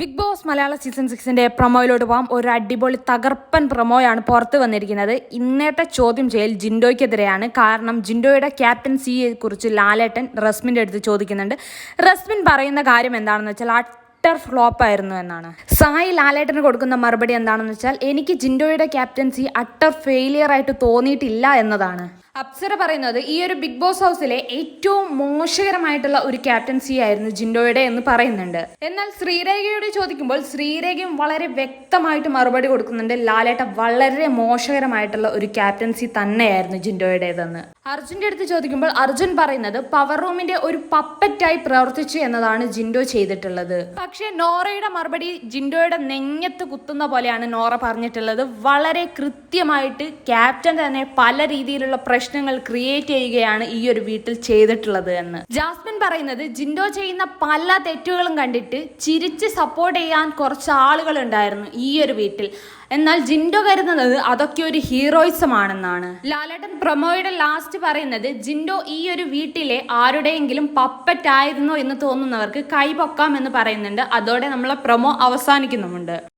Big Boss മലയാള season സിക്സിന്റെ പ്രൊമോയിലോട്ട് പോകാം. ഒരു അടിപൊളി തകർപ്പൻ പ്രൊമോയാണ് പുറത്ത് വന്നിരിക്കുന്നത്. ഇന്നത്തെ ചോദ്യം ചെയ്യൽ ജിൻഡോയ്ക്കെതിരെയാണ്. കാരണം ജിൻഡോയുടെ ക്യാപ്റ്റൻസിയെ കുറിച്ച് ലാലേട്ടൻ റസ്മിന്റെ അടുത്ത് ചോദിക്കുന്നുണ്ട്. റസ്മിൻ പറയുന്ന കാര്യം എന്താണെന്ന് വെച്ചാൽ അട്ടർ ഫ്ലോപ്പ് ആയിരുന്നു എന്നാണ്. സായി ലാലേട്ടന് കൊടുക്കുന്ന മറുപടി എന്താണെന്ന് വെച്ചാൽ എനിക്ക് ജിൻഡോയുടെ ക്യാപ്റ്റൻസി അട്ടർ ഫെയിലിയർ ആയിട്ട് തോന്നിയിട്ടില്ല എന്നതാണ്. അപ്സര പറയുന്നത് ഈ ഒരു ബിഗ് ബോസ് ഹൗസിലെ ഏറ്റവും മോശകരമായിട്ടുള്ള ഒരു ക്യാപ്റ്റൻസി ആയിരുന്നു ജിൻഡോയുടെ എന്ന് പറയുന്നുണ്ട്. എന്നാൽ ശ്രീരേഖയോട് ചോദിക്കുമ്പോൾ ശ്രീരേഖയും വളരെ വ്യക്തമായിട്ട് മറുപടി കൊടുക്കുന്നുണ്ട്. ലാലേട്ട വളരെ മോശകരമായിട്ടുള്ള ഒരു ക്യാപ്റ്റൻസി തന്നെയായിരുന്നു ജിൻഡോയുടേതെന്ന്. അർജുന്റെ അടുത്ത് ചോദിക്കുമ്പോൾ അർജുൻ പറയുന്നത് പവർ റൂമിന്റെ ഒരു പപ്പറ്റായി പ്രവർത്തിച്ചു എന്നതാണ് ജിൻഡോ ചെയ്തിട്ടുള്ളത്. പക്ഷേ നോറയുടെ മറുപടി ജിൻഡോയുടെ നെഞ്ഞത്ത് കുത്തുന്ന പോലെയാണ് നോറ പറഞ്ഞിട്ടുള്ളത്. വളരെ കൃത്യമായിട്ട് ക്യാപ്റ്റൻ തന്നെ പല രീതിയിലുള്ള പ്രശ്നങ്ങൾ ക്രിയേറ്റ് ചെയ്യുകയാണ് ഈ ഒരു വീട്ടിൽ ചെയ്തിട്ടുള്ളത് എന്ന്. ജാസ്മിൻ പറയുന്നത് ജിൻഡോ ചെയ്യുന്ന പല തെറ്റുകളും കണ്ടിട്ട് ചിരിച്ച് സപ്പോർട്ട് ചെയ്യാൻ കുറച്ച് ആളുകൾ ഉണ്ടായിരുന്നു ഈ ഒരു വീട്ടിൽ. എന്നാൽ ജിൻഡോ കരുതുന്നത് അതൊക്കെ ഒരു ഹീറോയിസം ആണെന്നാണ്. ലാലേട്ടൻ പ്രൊമോയുടെ ലാസ്റ്റ് പറയുന്നത് ജിൻഡോ ഈ ഒരു വീട്ടിലെ ആരുടെയെങ്കിലും പപ്പറ്റ് ആയിരുന്നോ എന്ന് തോന്നുന്നവർക്ക് കൈപൊക്കാം എന്ന് പറയുന്നുണ്ട്. അതോടെ നമ്മളെ പ്രൊമോ അവസാനിക്കുന്നുമുണ്ട്.